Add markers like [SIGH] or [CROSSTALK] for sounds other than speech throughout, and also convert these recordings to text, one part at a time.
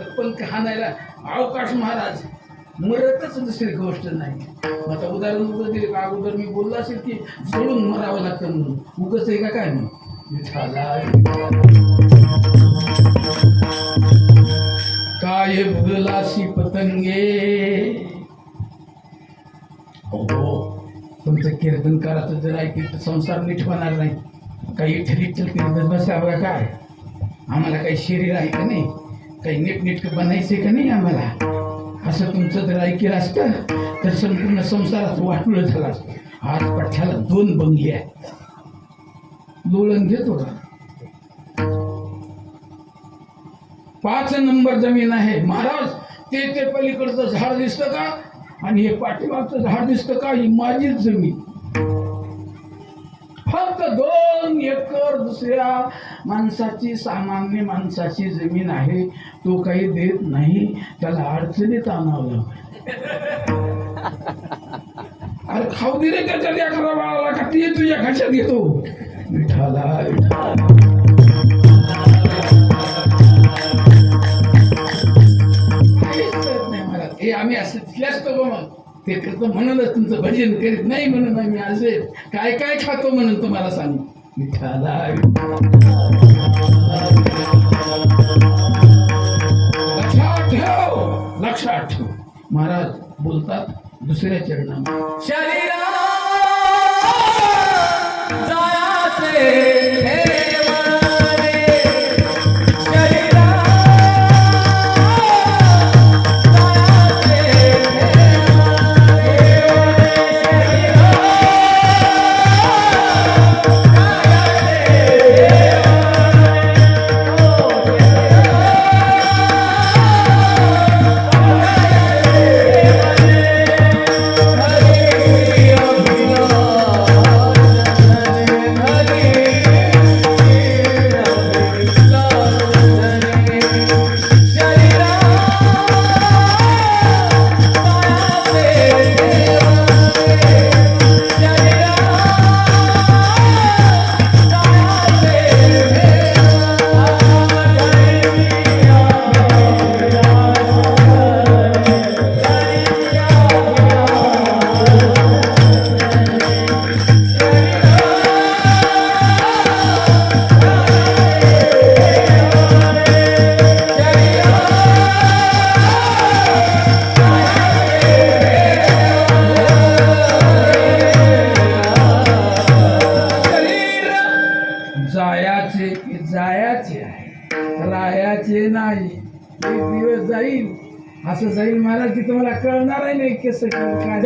तर पण हाणायला अवकाश महाराज. मरतच दुसरी गोष्ट नाही. आता उदाहरण उगं दिले का अगोदर मी बोललो असेल की सोडून मरावं लागतं म्हणून. उगच आहे का काय मग? काय भुगलाशी पतंगे? हो तुमचं कीर्तन करायचं जर ऐकलं तर संसार नीट होणार नाही. काही ठरीत कीर्तन बसावं काय? आम्हाला काही शरीर आहे का नाही? काही नीटनीटकं बनायचं का नाही आम्हाला? असं तुमचं जर ऐकलं असतं तर संपूर्ण संसारात वाटलं झालं असतं. आज पठ्याला दोन बंगले आहेत. लोळण घेतो का पाच नंबर जमीन आहे. महाराज ते ते पलीकडचं झाड दिसतं का? आणि हे पाठीमागचं झाड दिसतं का? ही माझीच जमीन. फक्त दोन एकर दुसऱ्या माणसाची सामान्य माणसाची जमीन आहे. तो काही देत नाही. त्याला अडचणीत आणावं अरे खाऊ दे रे त्याच्या खरा बाळाला. का ते तुझ्या खाशात घेतो विठाला विठाला. हे आम्ही असं तिथल्याच करतो मग. ते करतो म्हणूनच तुमचं भजन करीत नाही म्हणून आम्ही असे काय काय खातो म्हणून तुम्हाला सांगू? लक्षात ठेव. लक्षात ठेव. महाराज बोलतात दुसऱ्या चरणात शरीरा जायाचे की जायाचे आहे. रायाचे नाही. एक दिवस जाईल. असं जाईल महाराज की तुम्हाला कळणार आहे नाही कसं काय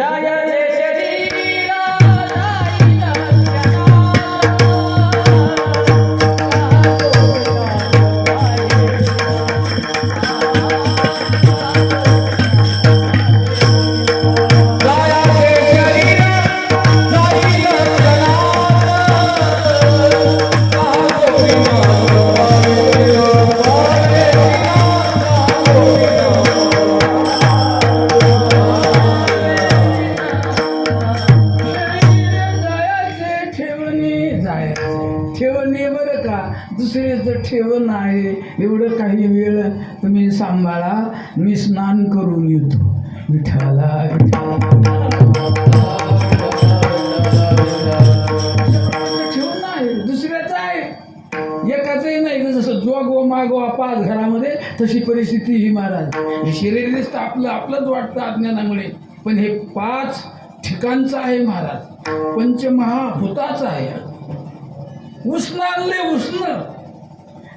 आपलं आपलंच वाटतं अज्ञानामुळे. पण हे पाच ठिकाणचं आहे महाराज. पंचमहाभूताचं आहे. उष्ण आणले उष्ण.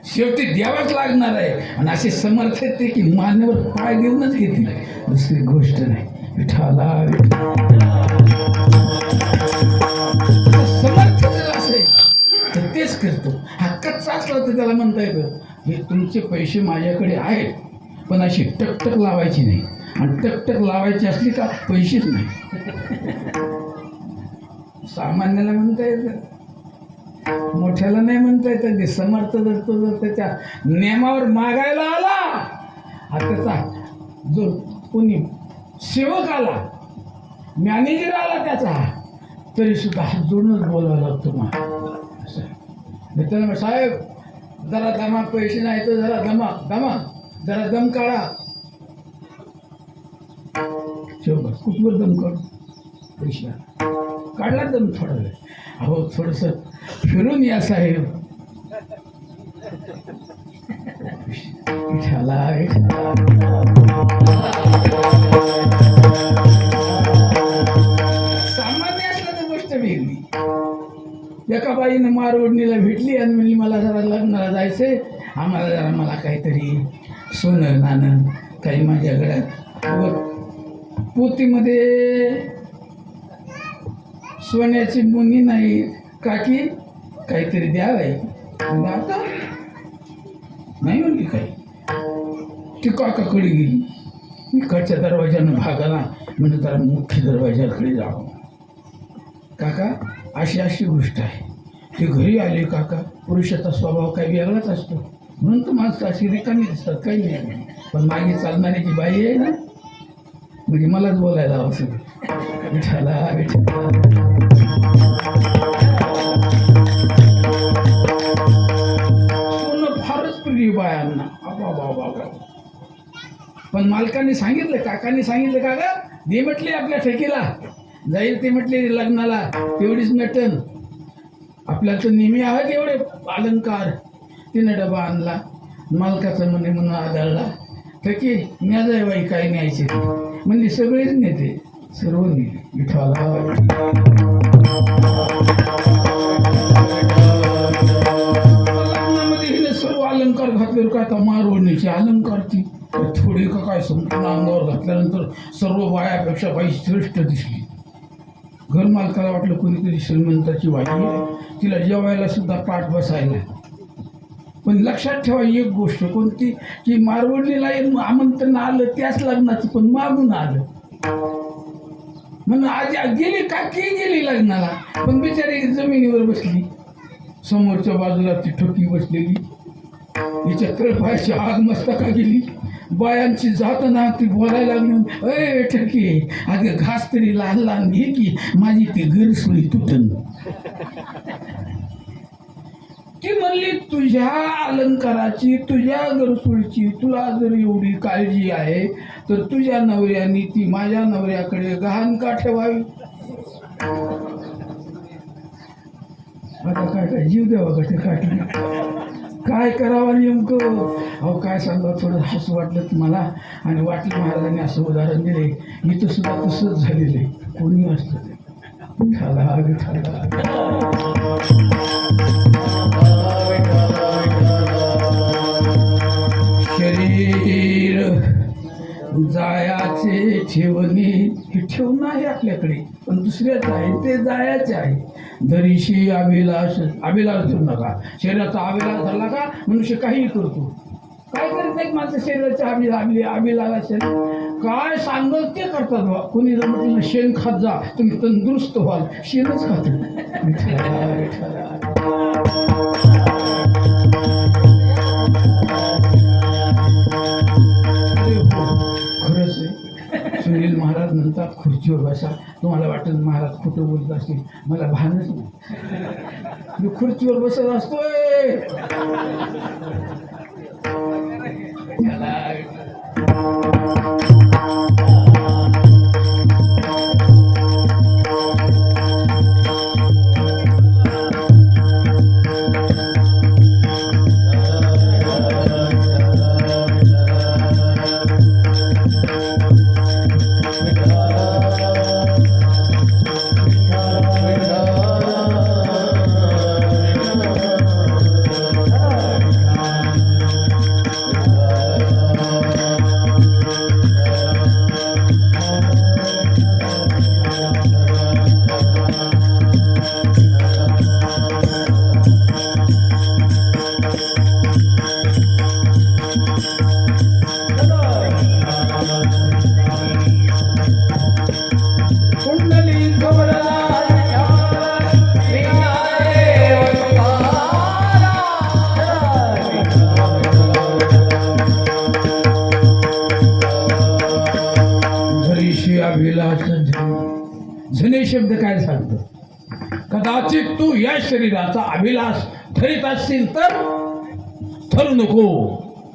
शेवटी द्यावाच लागणार आहे. आणि असे समर्थ आहेत ते की मान्यवर पाय देऊनच घेतील. दुसरी गोष्ट नाही. विठाला समर्थ जर असेल तर तेच करतो. हक्काचा असला तर त्याला म्हणता येतं हे तुमचे पैसे माझ्याकडे आहेत. पण अशी टकटक लावायची नाही. आणि टकटक लावायची असली का पैसेच नाही. सामान्याला म्हणता येतं. मोठ्याला नाही म्हणता येतं. ते समर्थ जर तो जर त्याच्या नियमावर मागायला आला हा त्याचा जो कोणी सेवक आला मॅनेजर आला त्याचा तरी सुद्धा हात जोडूनच बोलावा लागतो मग. असं. मी साहेब जरा दमा पैसे नाही तर जरा दमा दमा. जरा दम काढा. शोभा कुठवर दम काढू? पैशा काढला दम थोडा वेळ. अहो थोडस फिरून या साहेब. विठ्ठला सामान्य असल्याचं गोष्ट वेगळी. एका बाईनं मारवडणीला भेटली आणि म्हणली मला जरा लग्नाला जायचंय. आम्हाला जरा मला काहीतरी सोनं नाणं काही माझ्या गळ्यात व पोतीमध्ये सोन्याची मुनी नाही. काकी काहीतरी द्यावाय आता नाही म्हणली काही. ती काकाकडे गेली. मी कडच्या दरवाज्यानं भागाला म्हणजे जरा मुख्य दरवाजाकडे जावं. काका अशी अशी गोष्ट आहे. ते घरी आले काका. पुरुषाचा स्वभाव काही वेगळाच असतो. म्हणून तर माणसं अशी रिकामी दिसतात काही नाही. पण मागे चालणारी जी बाई आहे ना म्हणजे मलाच बोलायला हवं विठाला विठाला फारच प्रिय बायांना. अबा बाबा बाबा पण मालकाने सांगितलं काकाने सांगितलं का ग दे म्हटले आपल्या ठेकीला. जाईल ते म्हटले लग्नाला. तेवढीच नटन. आपल्याला तर नेहमी आहोत एवढे अलंकार. तिनं डबा आणला मालकाचा म्हणे म्हणून आदळला. तर न्या जाय बाई काय न्यायचे? म्हणजे सगळेच नेते सर्व नेते विठवाला हिने सर्व अलंकार घातले काय आता मारवणीचे अलंकार ती. थोडी का काय संपूर्ण अंगावर घातल्यानंतर सर्व बायापेक्षा बाई श्रेष्ठ दिसली. घर मालकाला वाटलं कोणीतरी श्रीमंताची बाई आहे. तिला जेवायला सुद्धा पाठ बसायला. पण लक्षात ठेवा एक गोष्ट कोणती? की मारवडलीला एक आमंत्रण आलं त्याच लग्नाचं पण मागून आलं. म्हणून आज गेली काकी गेली लग्नाला? पण बिचारी जमिनीवर बसली. समोरच्या बाजूला ती ठोकी बसलेली. हिच्या तळपायाची आग मस्तका गेली. बायांची जाताना ती बोलायला लागली. अय ठकी अगं घास तरी लहान लहान घे की माझी ती गरसुळी तुटन. ती म्हणली तुझ्या अलंकाराची तुझ्या गरसुळीची तुला जर एवढी काळजी आहे तर तुझ्या नवऱ्याने ती माझ्या नवऱ्याकडे गहाण का ठेवावी? आता काय काय जीव द्यावा का ते काटली काय करावं नेमकं? अहो काय सांगा थोडं हसू वाटलं तुम्हाला आणि वाटलं महाराजांनी असं उदाहरण दिले. इथं सुद्धा तसंच झालेलं आहे. कोणी असतं ते विठाला विठाला जायाचे ठेवणे हे ठेवणं आहे आपल्याकडे. पण दुसऱ्याच आहे ते जायाचे आहे. दरीशी अभिलाष अभिलाष ठेवू नका. शरीराचा अभिलाष झाला का मनुष्य काहीही करतो. काय करत नाही माझं शरीराचे अभि अभि अभिलाष असेल काय सांगत ते करतात बा कोणी जर म्हटलं शेण खात जा तुम्ही तंदुरुस्त व्हाल. शेणच खात [LAUGHS] सुनील म्हणतात खुर्चीवर बसा. तुम्हाला वाटेल महाराज खोटं बोलत असतील. मला भानच नाही. मी खुर्चीवर बसत असतोय. त्याला झने शब्द काय सांगतो? कदाचित तू या शरीराचा अभिलाष ठरीत असशील तर ठरू नको.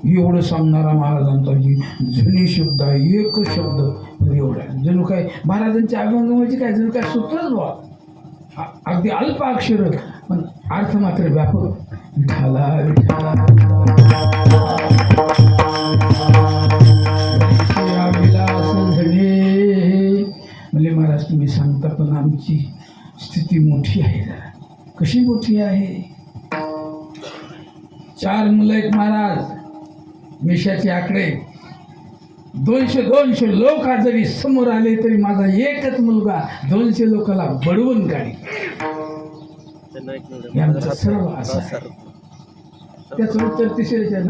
एवढं सांगणारा महाराजांचा जी जुनी शब्द आहे एक शब्द एवढा जणू काय महाराजांच्या अभंगमाची काय जणू काय सूत्रच व्हा अगदी अल्प अक्षर पण अर्थ मात्र व्यापक. विठाला विठाला पण आमची स्थिती मोठी आहे. जरा कशी मोठी आहे? चार मुलं आहेत महाराज. मिशाचे आकडे. दोनशे दोनशे लोक जरी समोर आले तरी माझा एकच मुलगा दोनशे लोकांना बडवून काढी यांचा सर्व असा त्याचं उत्तर तिसऱ्याच्या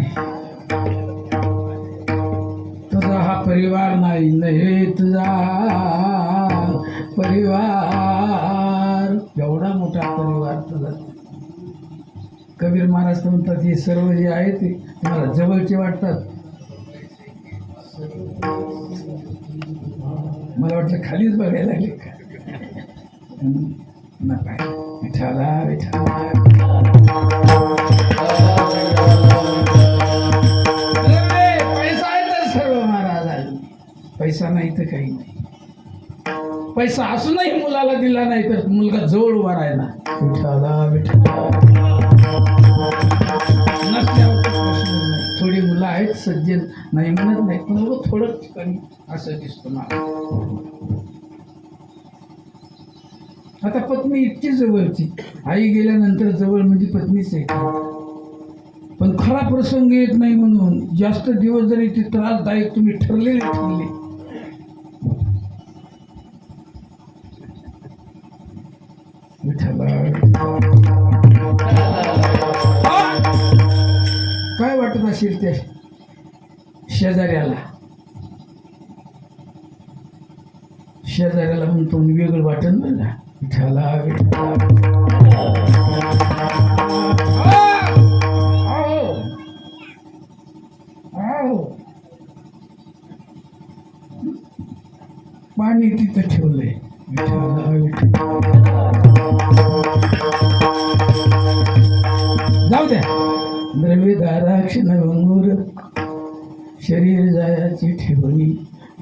नाही तुझा हा परिवार नाही नव्हे तुझा परिवार. एवढा मोठा परिवार तुझा. कबीर महाराज म्हणतात हे सर्व जे आहे ते तुम्हाला जवळचे वाटतात. मला वाटलं खालीच बघायला लागले का? नका. विठाला विठाला पैसा नाही तर काही नाही. पैसा असूनही मुलाला दिला नाही तर मुलगा जवळ उभा राहिला. विठाला विठाला थोडी मुलं आहेत सज्जन. नाही म्हणत नाही पण थोडं ठिकाणी असं दिसतं मला. आता पत्नी इतकी जवळची. आई गेल्यानंतर जवळ म्हणजे पत्नीच आहे. पण खरा प्रसंग येत नाही म्हणून. जास्त दिवस जरी ते त्रासदायक तुम्ही ठरलेले ठरले विठ्ठला, हा! काय वाटत असेल ते शेजाऱ्याला? शेजाऱ्याला म्हणतो वेगळं वाटत ना विठ्ठला विठ्ठला. पाणी तिथं ठेवलंय. जाऊ द्या द्रव्यधाराक्ष नवंगूर शरीर जायाची ठेवणी.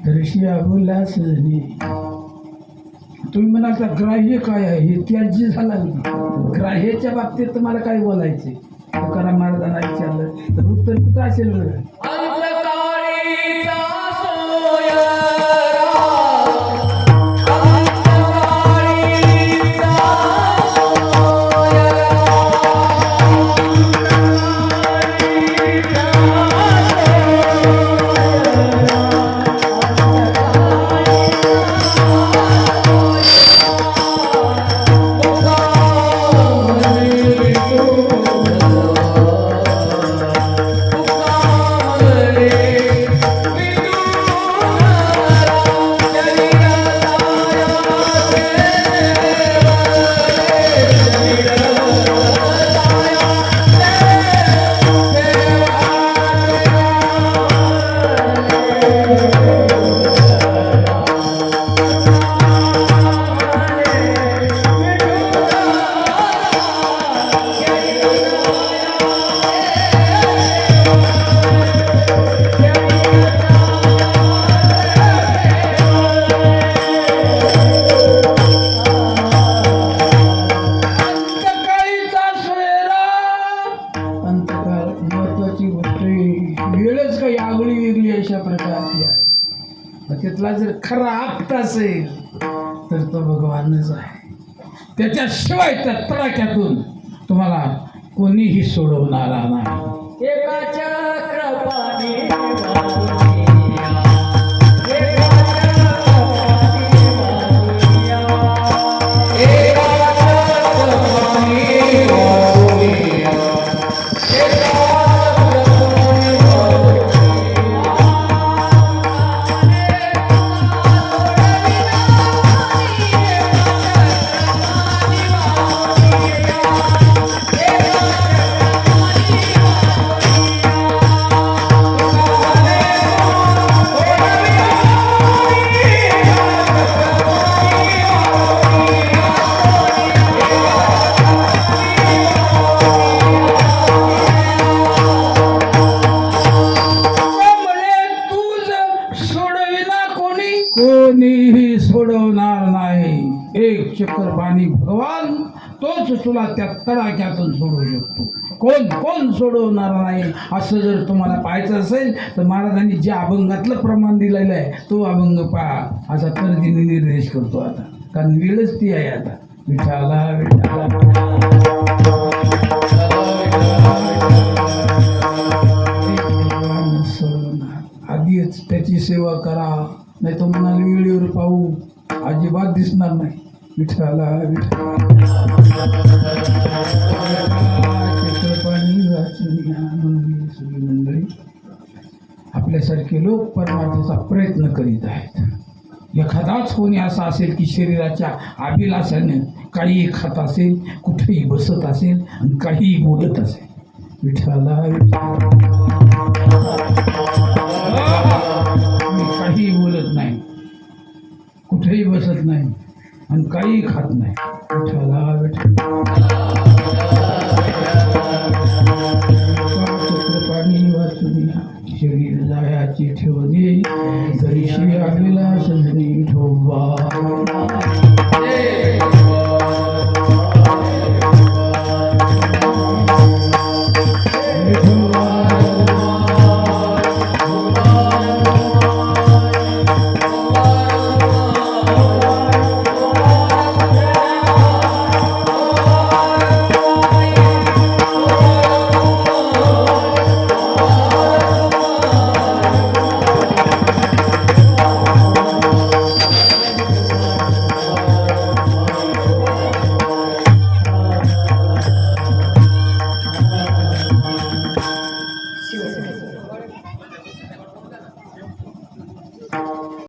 दर्शी आबोला सजनी तुम्ही म्हणाल का ग्राह्य काय आहे? त्याजी झाला ग्राह्याच्या बाबतीत तुम्हाला काय बोलायचे तुकाराम महाराजांना विचारलं तर उत्तर कुठं असेल बरं? त्याच्याशिवाय त्या तडाख्यातून तुम्हाला कोणीही सोडवणारा नाही. तडाख्यातून सोडवू शकतो. कोण कोण सोडवणार नाही? असं जर तुम्हाला पाहायचं असेल तर महाराजांनी ज्या अभंगातलं प्रमाण दिलेलं आहे तो अभंग पहा. असा परतीने निर्देश करतो आता. कारण वेळच ती आहे आता. विठाला विठाला आधीच त्याची सेवा करा. नाही तर म्हणाल वेळेवर पाहू. अजिबात दिसणार नाही. विठ्ठला विठ्ठला. मंडळी आपल्यासारखे लोक परमार्थाचा प्रयत्न करीत आहेत. एखादाच कोणी असा असेल की शरीराच्या अभिलाषाने काहीही खात असेल कुठेही बसत असेल आणि काहीही बोलत असेल. विठ्ठला विठ्ठला. मी काहीही बोलत नाही. कुठेही बसत नाही. आणि काही खात नाही. विठाला पाणी वाचून शरीर जायाची ठेवली तरी श्री आलेला ठोबा